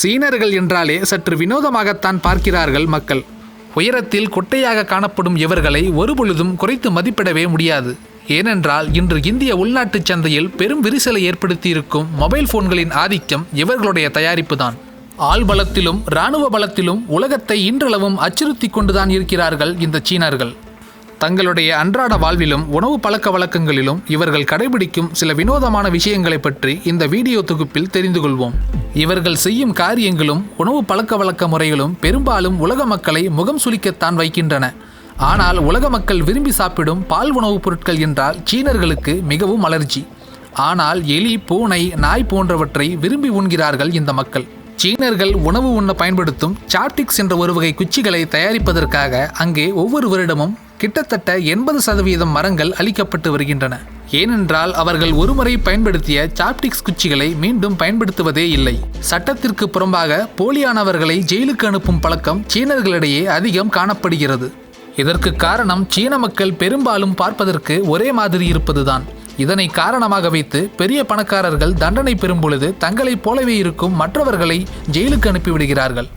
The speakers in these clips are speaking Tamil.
சீனர்கள் என்றாலே சற்று வினோதமாகத்தான் பார்க்கிறார்கள் மக்கள். உயரத்தில் கொட்டையாக காணப்படும் இவர்களை ஒருபொழுதும் குறைத்து மதிப்பிடவே முடியாது. ஏனென்றால் இன்று இந்திய உள்நாட்டுச் சந்தையில் பெரும் விரிசலை ஏற்படுத்தியிருக்கும் மொபைல் போன்களின் ஆதிக்கம் இவர்களுடைய தயாரிப்புதான். ஆள் பலத்திலும் இராணுவ பலத்திலும் உலகத்தை இன்றளவும் அச்சுறுத்தி கொண்டுதான் இருக்கிறார்கள் இந்த சீனர்கள். தங்களுடைய அன்றாட வாழ்விலும் உணவு பழக்க வழக்கங்களிலும் இவர்கள் கடைபிடிக்கும் சில வினோதமான விஷயங்களை பற்றி இந்த வீடியோ தொகுப்பில் தெரிந்து கொள்வோம். இவர்கள் செய்யும் காரியங்களும் உணவு பழக்க வழக்க முறைகளும் பெரும்பாலும் உலக மக்களை முகம் சுளிக்கத்தான் வைக்கின்றன. ஆனால் உலக மக்கள் விரும்பி சாப்பிடும் பால் உணவுப் பொருட்கள் என்றால் சீனர்களுக்கு மிகவும் அலர்ஜி. ஆனால் எலி பூனை நாய் போன்றவற்றை விரும்பி உண்கிறார்கள் இந்த மக்கள். சீனர்கள் உணவு உண்ண பயன்படுத்தும் சாப்டிக்ஸ் என்ற ஒரு வகை குச்சிகளை தயாரிப்பதற்காக அங்கே ஒவ்வொரு வருடமும் கிட்டத்தட்ட எண்பது சதவீதம் மரங்கள் அழிக்கப்பட்டு வருகின்றன. ஏனென்றால் அவர்கள் ஒருமுறை பயன்படுத்திய சாப்டிக்ஸ் குச்சிகளை மீண்டும் பயன்படுத்துவதே இல்லை. சட்டத்திற்கு புறம்பாக போலியானவர்களை ஜெயிலுக்கு அனுப்பும் பழக்கம் சீனர்களிடையே அதிகம் காணப்படுகிறது. இதற்கு காரணம் சீன மக்கள் பெரும்பாலும் பார்ப்பதற்கு ஒரே மாதிரி இருப்பதுதான். இதனை காரணமாக வைத்து பெரிய பணக்காரர்கள் தண்டனை பெறும் பொழுது தங்களைப் போலவே இருக்கும் மற்றவர்களை ஜெயிலுக்கு அனுப்பிவிடுகிறார்கள்.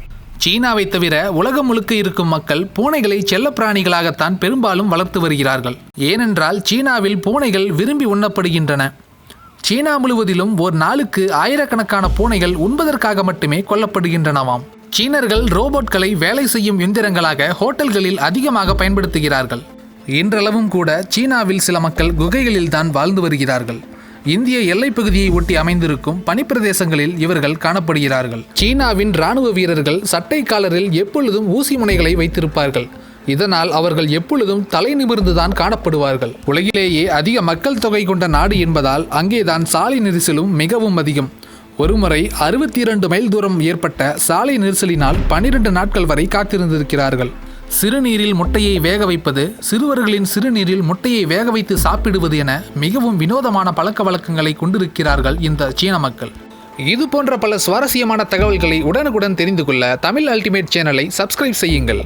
சீனாவை தவிர உலகம் முழுக்க இருக்கும் மக்கள் பூனைகளை செல்லப்பிராணிகளாகத்தான் பெரும்பாலும் வளர்த்து வருகிறார்கள். ஏனென்றால் சீனாவில் பூனைகள் விரும்பி உண்ணப்படுகின்றன. சீனா முழுவதிலும் ஒரு நாளுக்கு ஆயிரக்கணக்கான பூனைகள் உண்பதற்காக மட்டுமே கொல்லப்படுகின்றனவாம். சீனர்கள் ரோபோட்களை வேலை செய்யும் எந்திரங்களாக ஹோட்டல்களில் அதிகமாக பயன்படுத்துகிறார்கள். இன்றளவும் கூட சீனாவில் சில மக்கள் குகைகளில் தான் வாழ்ந்து வருகிறார்கள். இந்திய எல்லைப் பகுதியை ஒட்டி அமைந்திருக்கும் பனிப்பிரதேசங்களில் இவர்கள் காணப்படுகிறார்கள். சீனாவின் ராணுவ வீரர்கள் சட்டை காலரில் எப்பொழுதும் ஊசி முனைகளை வைத்திருப்பார்கள். இதனால் அவர்கள் எப்பொழுதும் தலை நிமிர்ந்துதான் காணப்படுவார்கள். உலகிலேயே அதிக மக்கள் தொகை கொண்ட நாடு என்பதால் அங்கேதான் சாலை நெரிசலும் மிகவும் அதிகம். ஒருமுறை அறுபத்தி இரண்டு மைல் தூரம் ஏற்பட்ட சாலை நெரிசலினால் பனிரெண்டு நாட்கள் வரை காத்திருந்திருக்கிறார்கள். சிறுநீரில் முட்டையை வேக வைப்பது சிறுவர்களின் சிறுநீரில் முட்டையை வேக வைத்து சாப்பிடுவது என மிகவும் வினோதமான பழக்க வழக்கங்களை கொண்டிருக்கிறார்கள் இந்த சீன மக்கள். இது போன்ற பல சுவாரஸ்யமான தகவல்களை உடனுக்குடன் தெரிந்து கொள்ள தமிழ் அல்டிமேட் சேனலை சப்ஸ்கிரைப் செய்யுங்கள்.